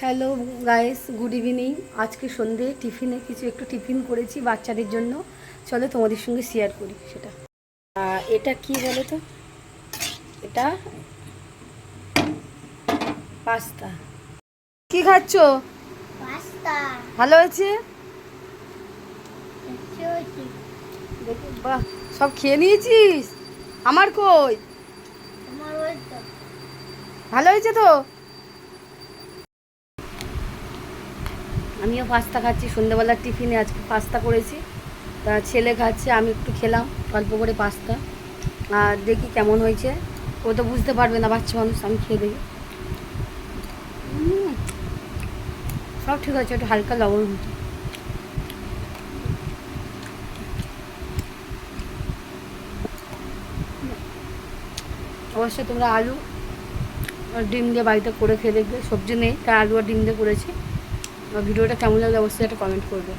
Hello guys good evening আজকে সন্ধে টিফিনে কিছু একটু টিফিন করেছি বাচ্চাদের জন্য। চলো তোমাদের সঙ্গে শেয়ার করি সেটা। এটা কি বলো তো এটা পাস্তা। কি খাচ্ছ? পাস্তা। ভালো হয়েছে? বাহ সব খেয়ে নিয়েছিস? আমার কই? ভালো হয়েছে তো? আমিও পাস্তা খাচ্ছি, সন্ধ্যেবেলার টিফিনে আজকে পাস্তা করেছি। তা ছেলে খাচ্ছে, আমি একটু খেলাম, অল্প করে পাস্তা। আর দেখি কেমন হয়েছে। ও তো বুঝতে পারবে না, বাচ্চা মানুষ, আমি খেয়ে দেখি। সব ঠিক আছে, একটু হালকা লবণ হতো অবশ্যই তোমরা আলু আর ডিম দিয়ে বাড়িতে করে খেয়ে দেখবে, সবজি নেই, তাই আলু আর ডিম দিয়ে করেছি। আর ভিডিওটা কেমন লাগবে অবশ্যই একটা কমেন্ট করবে।